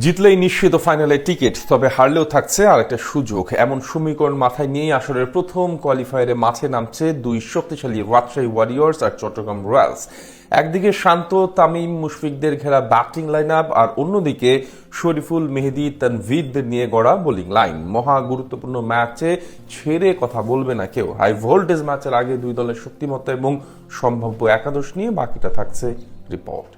জিতলেই নিশ্চিত ফাইনালে টিকিট, তবে হারলেও থাকছে আর একটা সুযোগ। এমন সমীকরণ মাথায় নিয়েই আসরের প্রথম কোয়ালিফায়ারে মাঠে নামছে দুই শক্তিশালী রাজশাহী ওয়ারিয়র্স আর চট্টগ্রাম রয়্যালস। একদিকে শান্ত, তামিম, মুশফিকদের ঘেরা ব্যাটিং লাইন আপ আর অন্যদিকে শরীফুল, মেহেদি তানভিদদের নিয়ে গড়া বোলিং লাইন মহা গুরুত্বপূর্ণ ম্যাচে ছেড়ে কথা বলবে না কেউ। হাই ভোল্টেজ ম্যাচের আগে দুই দলের শক্তিমত্তা এবং সম্ভাব্য একাদশ নিয়ে বাকিটা থাকছে রিপোর্ট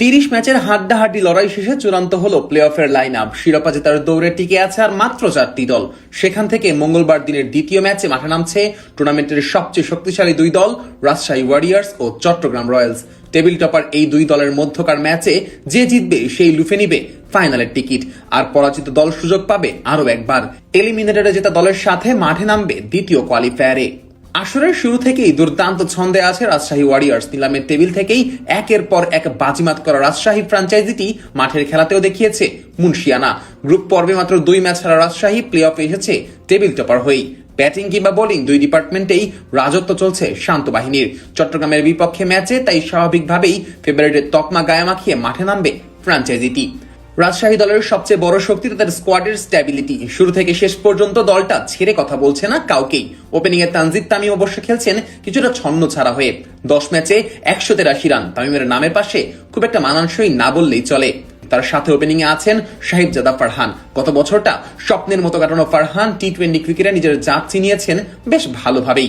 তিরিশ ম্যাচের হাড্ডাহাড্ডি লড়াই শেষে চূড়ান্ত হলো প্লে অফের লাইন আপ শিরোপা জেতার দৌড়ে টিকে আছে আর মাত্র চারটি দল। সেখান থেকে মঙ্গলবার দিনের দ্বিতীয় ম্যাচে মাঠে নামছে টুর্নামেন্টের সবচেয়ে শক্তিশালী দুই দল, রাজশাহী ওয়ারিয়ার্স ও চট্টগ্রাম রয়্যালস। টেবিল টপার এই দুই দলের মধ্যকার ম্যাচে যে জিতবে সেই লুফে নিবে ফাইনালের টিকিট। আর পরাজিত দল সুযোগ পাবে আরও একবার। এলিমিনেটরে জেতা দলের সাথে মাঠে নামবে দ্বিতীয় কোয়ালিফায়ারে আসরের শুরু থেকেই দুর্দান্ত ছন্দে আছে রাজশাহী ওয়ারিয়ার্স নিলামের টেবিল থেকেই একের পর এক বাজিমাত করা রাজশাহী ফ্র্যাঞ্চাইজিটি মাঠের খেলাতেও দেখিয়েছে মুন্সিয়ানা। গ্রুপ পর্বে মাত্র দুই ম্যাচ ছাড়া রাজশাহী প্লে অফে এসেছে টেবিল টপার হয়েই। ব্যাটিং কিংবা বোলিং দুই ডিপার্টমেন্টেই রাজত্ব চলছে শান্ত বাহিনীর। চট্টগ্রামের বিপক্ষে ম্যাচে তাই স্বাভাবিকভাবেই ফেব্রুয়ারির তকমা গায়ে মাখিয়ে মাঠে নামবে ফ্র্যাঞ্চাইজিটি রাজশাহী দলের সবচেয়ে বড় শক্তি তাদের স্কোয়াডের স্ট্যাবিলিটি শুরু থেকে শেষ পর্যন্ত দলটা ছেড়ে কথা বলছে না কাউকেই। ওপেনিং এ তানজিদ তামিম অবশ্য খেলছেন কিছুটা ছন্ন ছাড়া হয়ে। দশ ম্যাচে একশো তেরাশি রান। তামিমের নামের পাশে খুব একটা মানানসই না বললেই চলে। তার সাথে ওপেনিং এ আছেন সাহিবজাদা ফারহান। গত বছরটা স্বপ্নের মতো কাটানো ফারহান টি টোয়েন্টি ক্রিকেটে নিজের জাত চিনিয়েছেন বেশ ভালোভাবেই।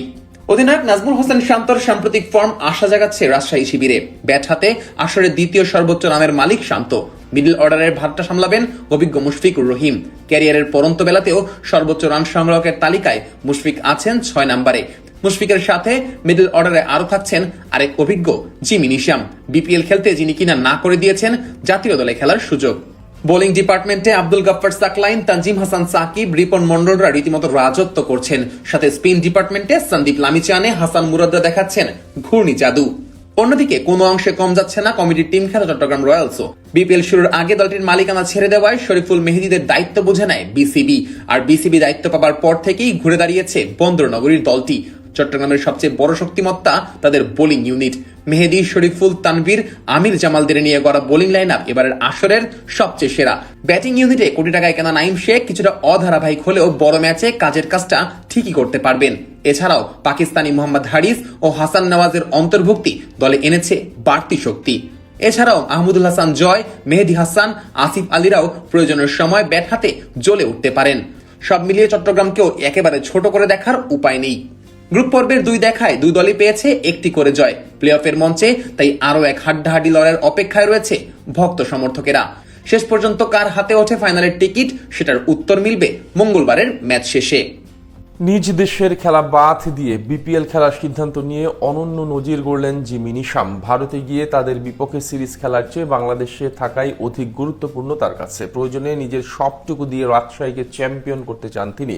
অধিনায়ক নাজমুল হোসেন শান্তর সাম্প্রতিক ফর্ম আশা জাগাচ্ছে রাজশাহী শিবিরে। ব্যাট হাতে আসরের দ্বিতীয় সর্বোচ্চ রানের মালিক শান্ত। মিডল অর্ডারের ভাতটা সামলাবেন অভিজ্ঞ মুশফিকুর রহিম। ক্যারিয়ারের পরন্ত বেলাতেও সর্বোচ্চ রান সংগ্রাহকের তালিকায় মুশফিক আছেন ছয় নম্বরে। মুশফিকের সাথে মিডল অর্ডারে আরও থাকছেন আরেক অভিজ্ঞ জিমি নিশাম। বিপিএল খেলতে যিনি কিনা না করে দিয়েছেন জাতীয় দলে খেলার সুযোগ। বোলিং ডিপার্টমেন্টে আব্দুল গাফফার সাকলাইন, তানজিম হাসান সাকিব, রিপন মন্ডলরা রীতিমতো রাজত্ব করছেন। সাথে স্পিন ডিপার্টমেন্টে সন্দীপ লামিচানে হাসান মুরাদরা দেখাচ্ছেন ঘূর্ণি জাদু অন্যদিকে, কোনো অংশে কম যাচ্ছে না কমিটির টিম খেলা চট্টগ্রাম রয়্যালসও। বিপিএল শুরুর আগে দলটির মালিকানা ছেড়ে দেওয়ায় শরীফুল মেহেদিদের দায়িত্ব বুঝে নেয় বিসিবি। আর বিসিবি দায়িত্ব পাবার পর থেকেই ঘুরে দাঁড়িয়েছে বন্দরনগরীর দলটি। চট্টগ্রামের সবচেয়ে বড় শক্তিমত্তা তাদের বোলিং ইউনিট। মেহেদি শরীফুল তানভীর, আমির জামালদের নিয়ে গড়া বোলিং লাইন আপ এবারের আসরের সবচেয়ে সেরা। ব্যাটিং ইউনিটে কোটি টাকায় কেনা নাইম শেখ কিছুটা অধারাবাহিক হলেও বড় ম্যাচে কাজের কাজটা ঠিকই করতে পারবেন। এছাড়াও পাকিস্তানি মোহাম্মদ হারিস ও হাসান নওয়াজের অন্তর্ভুক্তি দলে এনেছে বাড়তি শক্তি। এছাড়াও আহমদুল হাসান জয়, মেহেদি হাসান, আসিফ আলীরাও প্রয়োজনের সময় ব্যাট হাতে জ্বলে উঠতে পারেন। সব মিলিয়ে চট্টগ্রামকেও একেবারে ছোট করে দেখার উপায় নেই। গ্রুপ পর্বের দুই দেখায় দুই দলই পেয়েছে একটি করে জয়। প্লে অফের মঞ্চে তাই আরও এক হাড্ডাহাড্ডি লড়াইয়ের অপেক্ষায় রয়েছে ভক্ত সমর্থকেরা। শেষ পর্যন্ত কার হাতে ওঠে ফাইনালের টিকিট, সেটার উত্তর মিলবে মঙ্গলবারের ম্যাচ শেষে। নিজ দেশের খেলা বাদ দিয়ে বিপিএল খেলার সিদ্ধান্ত নিয়ে অনন্য নজির গড়লেন জিমি নিশাম। ভারতে গিয়ে তাদের বিপক্ষে সিরিজ খেলার চেয়ে বাংলাদেশে থাকাই অধিক গুরুত্বপূর্ণ তার কাছে। প্রয়োজনে নিজের সবটুকু দিয়ে রাজশাহীকে চ্যাম্পিয়ন করতে চান তিনি।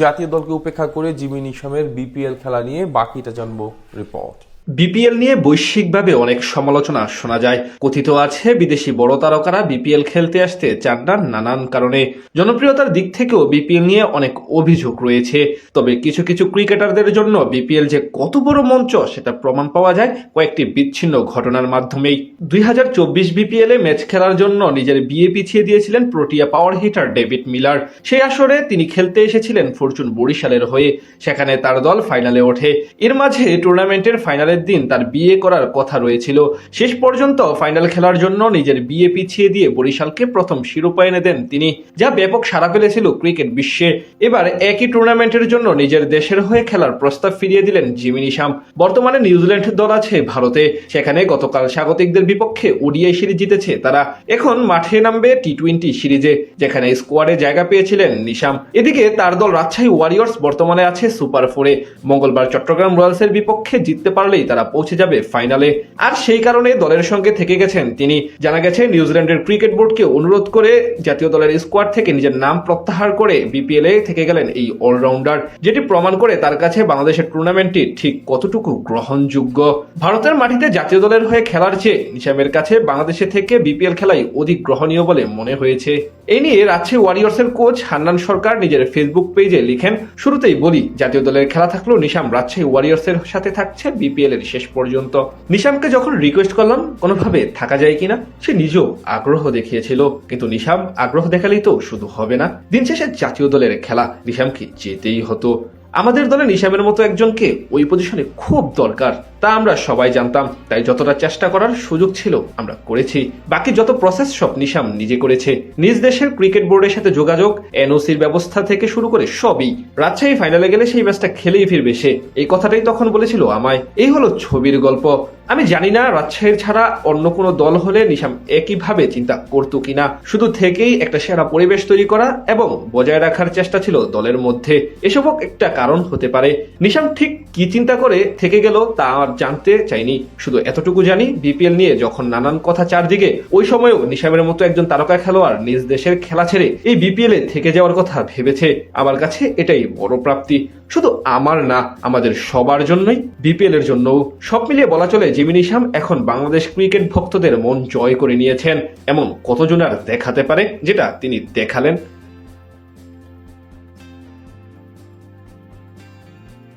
জাতীয় দলকে উপেক্ষা করে জিমি নিশামের বিপিএল খেলা নিয়ে বাকিটা জানব রিপোর্ট। বিপিএল নিয়ে বৈশ্বিকভাবে অনেক সমালোচনা শোনা যায়। কথিত আছে, বিদেশি বড় তারকারা বিপিএল খেলতে আসতে চান না নানান কারণে। জনপ্রিয়তার দিক থেকেও বিপিএল নিয়ে অনেক অভিযোগ রয়েছে। তবে কিছু কিছু ক্রিকেটারদের জন্য বিপিএল যে কত বড় মঞ্চ, সেটা প্রমাণ পাওয়া যায় কয়েকটি বিচ্ছিন্ন ঘটনার মাধ্যমেই। দুই হাজার চব্বিশ বিপিএল ম্যাচ খেলার জন্য নিজের বিয়ে পিছিয়ে দিয়েছিলেন Protea power hitter David Miller. সেই আসরে তিনি খেলতে এসেছিলেন ফরচুন বরিশালের হয়ে। সেখানে তার দল ফাইনালে ওঠে। এর মাঝে টুর্নামেন্টের ফাইনালের দিন তার বিয়ে করার কথা রয়েছিল। শেষ পর্যন্ত ফাইনাল খেলার জন্য নিজের বিয়ে পিছিয়ে দিয়ে বরিশালকে প্রথম শিরোপা এনে দেন তিনি, যা ব্যাপক সাড়া ফেলেছিল ক্রিকেট বিশ্বে। এবার একই টুর্নামেন্টের জন্য নিজের দেশের হয়ে খেলার প্রস্তাব ফিরিয়ে দিলেন জিমিনি শাম। বর্তমানে নিউজিল্যান্ড দল আছে ভারতে। সেখানে গতকাল স্বাগতিকদের বিপক্ষে ওডিআই সিরিজ জিতেছে তারা। এখন মাঠে নামবে টি টোয়েন্টি সিরিজে, যেখানে স্কোয়াডে জায়গা পেয়েছিলেন নিশাম। এদিকে তার দল রাজশাহী ওয়ারিয়র্স বর্তমানে আছে সুপার ফোরে। মঙ্গলবার চট্টগ্রাম রয়্যালসের বিপক্ষে জিততে পারলেই তারা পৌঁছে যাবে ফাইনালে আর সেই কারণে দলের সঙ্গে থেকে গেছেন তিনি। জানা গেছে, নিউজিল্যান্ডের ক্রিকেট বোর্ডকে অনুরোধ করে জাতীয় দলের স্কোয়াড থেকে নিজের নাম প্রত্যাহার করে বিপিএল এ থেকে গেলেন এই অলরাউন্ডার যেটি প্রমাণ করে তার কাছে বাংলাদেশের টুর্নামেন্টটি ঠিক কতটুকু গ্রহণযোগ্য। ভারতের মাটিতে জাতীয় দলের হয়ে খেলার চেয়ে নিশামের কাছে বাংলাদেশে থেকে বিপিএল খেলাই অধিক গ্রহণীয় বলে মনে হয়েছে। এই নিয়ে রাজশাহী ওয়ারিয়র্সের কোচ হান্নান সরকার নিজের ফেসবুক পেজে লিখেন, শুরুতেই বলি, জাতীয় দলের খেলা থাকলেও নিশাম রাজশাহী ওয়ারিয়র্সের সাথে থাকছে বিপিএল এর শেষ পর্যন্ত নিশামকে যখন রিকোয়েস্ট করলাম, কোনোভাবে থাকা যায় কিনা, সে নিজেও আগ্রহ দেখিয়েছিল। কিন্তু নিশাম আগ্রহ দেখালেই তো শুধু হবে না। দিন শেষে জাতীয় দলের খেলা নিশামকে যেতেই হতো। আমাদের দলে নিশামের মতো একজনকে ওই পজিশনে খুব দরকার। তা আমরা সবাই জানতাম, তাই যতটা চেষ্টা করার সুযোগ ছিল আমরা করেছি। বাকি যত প্রসেস সব নিশাম নিজে করেছে। নিজ দেশের ক্রিকেট বোর্ডের সাথে যোগাযোগ এনওসির ব্যবস্থা থেকে শুরু করে সবই। রাজশাহী ফাইনালে গেলে সেই ম্যাচটা খেলেই ফিরবে সে। এই কথাটাই তখন বলেছিল আমায়। এই হলো ছবির গল্প। আমি জানি না রাজশাহীর ছাড়া অন্য কোনো দল হলে নিশাম একইভাবে চিন্তা করতো কিনা। শুধু থেকেই একটা সেরা পরিবেশ তৈরি করা এবং বজায় রাখার চেষ্টা ছিল দলের মধ্যে। এসবও একটা কারণ হতে পারে। নিশাম ঠিক কি চিন্তা করে থেকে গেল তা আর জানতে চাইনি। শুধু এতটুকু জানি, বিপিএল নিয়ে যখন নানান কথা চারদিকে, ওই সময়ও নিশামের মতো একজন তারকা খেলোয়াড় নিজ দেশের খেলা ছেড়ে এই বিপিএল এ থেকে যাওয়ার কথা ভেবেছে। আমার কাছে এটাই বড় প্রাপ্তি। শুধু আমার না, আমাদের সবার জন্যই বিপিএল এর জন্যও। সব মিলিয়ে বলা চলে জিমি নিশাম এখন বাংলাদেশ ক্রিকেট ভক্তদের মন জয় করে নিয়েছেন। এমন কতজন আর দেখাতে পারে, যেটা তিনি দেখালেন?